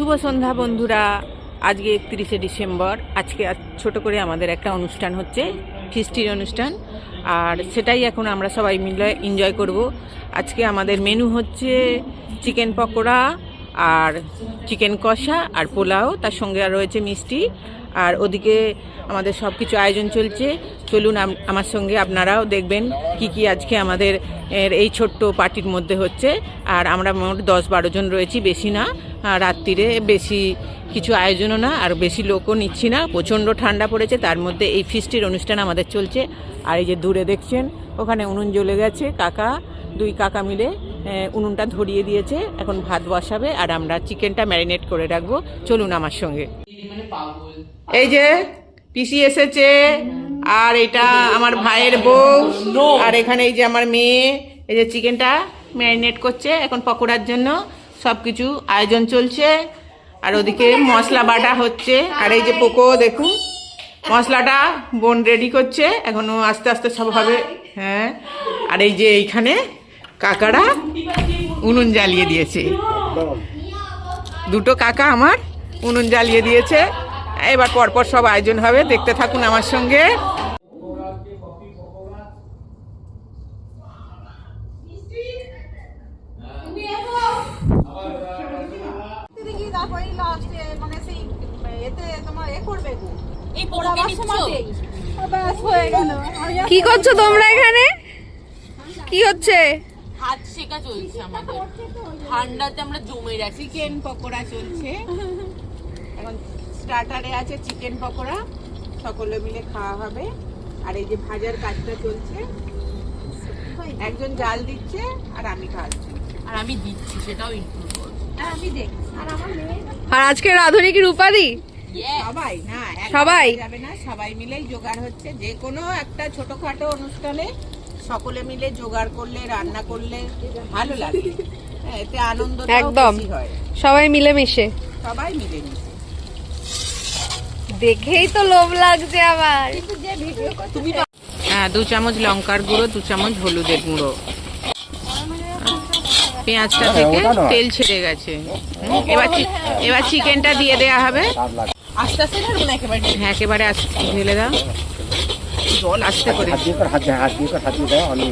শুভ সন্ধ্যা বন্ধুরা। আজকে একত্রিশে ডিসেম্বর। আজকে আজ ছোট করে আমাদের একটা অনুষ্ঠান হচ্ছে, ফিস্টির অনুষ্ঠান। আর সেটাই এখন আমরা সবাই মিলে এনজয় করব। আজকে আমাদের মেনু হচ্ছে চিকেন পকোড়া আর চিকেন কষা আর পোলাও, তার সঙ্গে আর রয়েছে মিষ্টি। আর ওদিকে আমাদের সব কিছু আয়োজন চলছে। চলুন আমার সঙ্গে আপনারাও দেখবেন কি কি আজকে আমাদের এই ছোট্ট পার্টির মধ্যে হচ্ছে। আর আমরা মোট দশ বারো জন রয়েছি, বেশি না। রাত্রিরে বেশি কিছু আয়োজনও না, আর বেশি লোকও নিচ্ছি না। প্রচণ্ড ঠান্ডা পড়েছে, তার মধ্যে এই ফিস্টির অনুষ্ঠান আমাদের চলছে। আর এই যে দূরে দেখছেন, ওখানে উনুন জ্বলে গেছে, কাকা, দুই কাকা মিলে। উনুনটা ধরিয়ে দিয়েছে, এখন ভাত বসাবে, আর আমরা চিকেনটা ম্যারিনেট করে রাখব। চলুন আমার সঙ্গে। এই যে, পিসি এসেছে, আর এটা আমার ভাইয়ের বউ, আর এখানে এই যে আমার মেয়ে, এই যে চিকেনটা ম্যারিনেট করছে এখন পকোড়ার জন্য। সব কিছু আয়োজন চলছে, আর ওদিকে মশলা বাটা হচ্ছে, আর এই যে পোকো, দেখুন, মশলাটা বোন রেডি করছে, এখনও আস্তে আস্তে সব হবে হ্যাঁ আর এই যে এইখানে কাকারা উনুন জ্বালিয়ে দিয়েছে। দুটো কাকা আমার উনুন জ্বালিয়ে দিয়েছে। এবার পরপর সব আয়োজন হবে। দেখতে থাকুন আমার সঙ্গে। কি করছ তোমরা এখানে? কি হচ্ছে? হাত শেখা চলছে আমাদের। ঠান্ডাতে আমরা জমে রাখি। চিকেন পকোড়া চলছে। এখন স্টার্টারে আছে চিকেন পকোড়া। সকলে মিলে খাওয়া হবে। আর এই যে ভাজার কাজটা চলছে একজন জাল দিচ্ছে আর আমি খাচ্ছি আর আমি দিচ্ছি সেটাও ইনক্লুড করব আমি দেখ আর আমার আর আজকে রাধুনি কি রূপাদি? সবাই না সবাই? যাবে না সবাই মিলেই জোগাড় হচ্ছে। যে কোনো একটা ছোটখাটো অনুষ্ঠানে সকলে মিলে জোগাড় করলে রান্না করলে ভালো লাগে। হ্যাঁ, এতে আনন্দ একদম। হয়। সবাই মিলেমিশে। সবাই মিলে দেখেই তো লোভ লাগছে আবার হ্যাঁ দু চামচ লঙ্কার গুঁড়ো দু চামচ হলুদের গুঁড়ো। পেঁয়াজটা থেকে তেল ছেড়ে গেছে। এবার এবার চিকেনটা দিয়ে দেওয়া হবে। আস্তে আস্তে না একেবারে। হ্যাঁ একেবারে আস্তে ঢেলে দাও। জল আস্তে করে। হাত দিয়ে কর হাত হাত দিয়ে কর হাত দিয়ে দাও আমি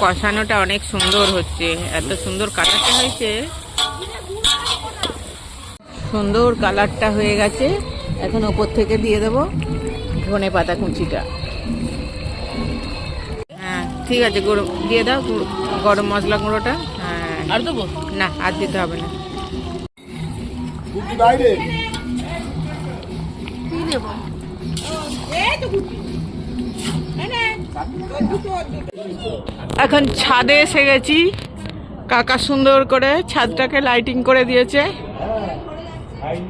কষানোটা অনেক সুন্দর হচ্ছে এত সুন্দর কালারটা হয়েছে। সুন্দর কালারটা হয়ে গেছে এখন ওপর থেকে দিয়ে দেবো ধনে পাতা কুচিটা। হ্যাঁ ঠিক আছে গরম দিয়ে দাও গুঁড়ো- গরম মশলা গুঁড়োটা হ্যাঁ। আর দেবো? না আর দিতে হবে না। এখন ছাদে এসে গেছি। কাকা সুন্দর করে ছাদটাকে লাইটিং করে দিয়েছে।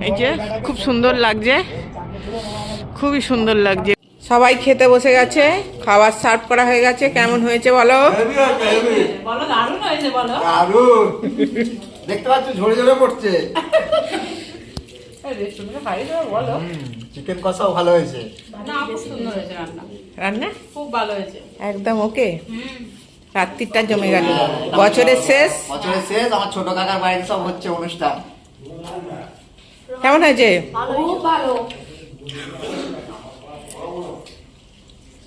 এই যে খুব সুন্দর লাগছে। খুবই সুন্দর লাগছে। সবাই খেতে বসে গেছে খাবার সার্ভ করা হয়ে গেছে কেমন হয়েছে বলো? বলো দারুণ হয়েছে বলো। দারুণ দেখতে পাচ্ছ ঝরে ঝরে পড়ছে। চিকেন কষাও ভালো হয়েছে। না খুব সুন্দর হয়েছে রান্না। রান্না? খুব ভালো হয়েছে। একদম ওকে? রাত্রিটা জমে গেল। বছরের শেষ? বছরের শেষ আমার ছোট কাকার বাড়িতে সব হচ্ছে অনুষ্ঠান। কেমন হয়েছে?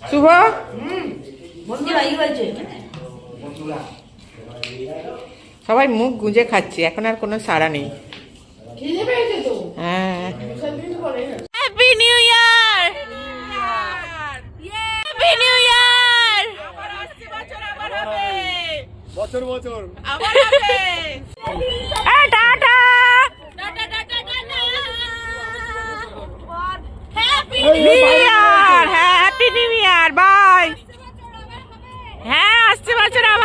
শুভ? সবাই মুখ গুঁজে খাচ্ছে এখন আর কোনো সাড়া নেই। হ্যাঁ। Happy new year happy new year বছর বছর আবার হবে। Tata! New year happy new Chci mať rád.